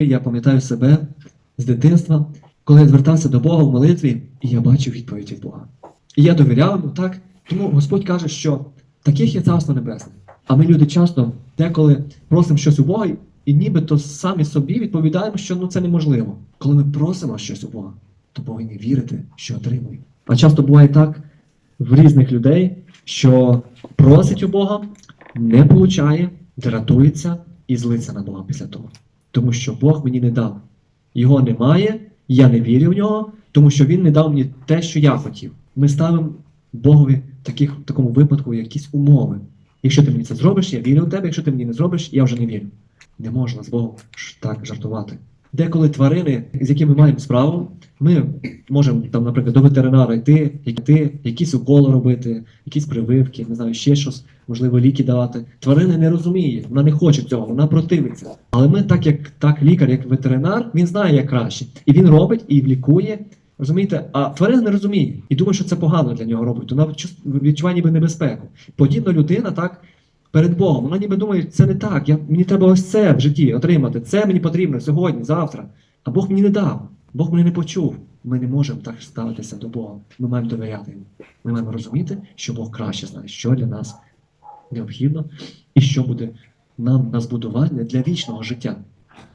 Я пам'ятаю себе з дитинства, коли я звертався до Бога в молитві, і я бачив відповідь від Бога. І я довіряв йому так. Тому Господь каже, що таких є царство небесне. А ми люди часто деколи просимо щось у Бога, і нібито самі собі відповідаємо, що ну це неможливо. Коли ми просимо щось у Бога, то повинні вірити, що отримуємо. А часто буває так в різних людей, що просить у Бога, не получає, дратується і злиться на Бога після того. Тому що Бог мені не дав. Його немає, я не вірю в нього, тому що він не дав мені те, що я хотів. Ми ставимо Богові таких, в такому випадку якісь умови. Якщо ти мені це зробиш, я вірю в тебе, якщо ти мені не зробиш, я вже не вірю. Не можна з Богом так жартувати. Деколи тварини, з якими маємо справу, ми можемо там, наприклад, до ветеринара йти, йти, якісь уколи робити, якісь прививки, не знаю, ще щось, можливо, ліки давати. Тварина не розуміє, вона не хоче цього, вона противиться. Але ми, так як так, лікар, як ветеринар, він знає як краще. І він робить і лікує. Розумієте, а тварина не розуміє і думає, що це погано для нього робить. Вона відчуває ніби небезпеку. Подібно людина так перед Богом. Вона ніби думає, це не так. Я, мені треба ось це в житті отримати. Це мені потрібно сьогодні, завтра. А Бог мені не дав. Бог мене не почув. Ми не можемо так ставитися до Бога. Ми маємо довіряти йому. Ми маємо розуміти, що Бог краще знає, що для нас необхідно і що буде нам на збудування для вічного життя.